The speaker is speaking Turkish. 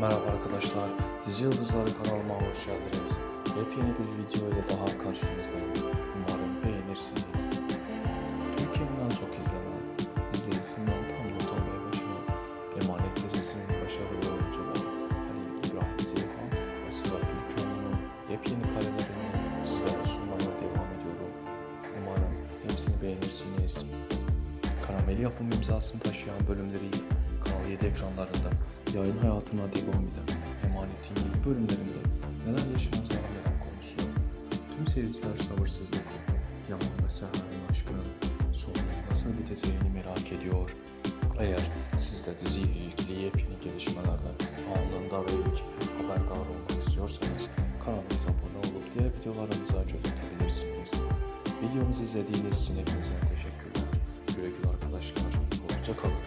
Merhaba arkadaşlar, Dizi Yıldızları kanalıma hoş geldiniz. Yepyeni bir video ile daha karşınızdayım. Umarım beğenirsiniz. Türkiye'nin en çok izlenen dizisinden tam not olmaya başlayan Emanet dizisinin başarılı oyuncuları Halil İbrahim Ceyhan ve Sıla Türkoğlu'nun yepyeni karelerini sizlere sunmaya devam ediyorum. Umarım hepsini beğenirsiniz. Karameli yapım imzasını taşıyan bölümleri Kanal 7 ekranlarında yayın hayatına devam eden Emanet'in yeni bölümlerinde neler yaşanacağı merak konusu. Tüm seyirciler sabırsızlıkla Yaman ve Seher'in aşkının sonu nasıl biteceğini merak ediyor. Eğer siz de diziyle ilgili yepyeni gelişmelerden anında ve ilk haberdar olmak istiyorsanız kanalımıza abone olup diğer videolarımıza göz atabilirsiniz. Videomuzu izlediğiniz için hepinize teşekkürler. 就可以。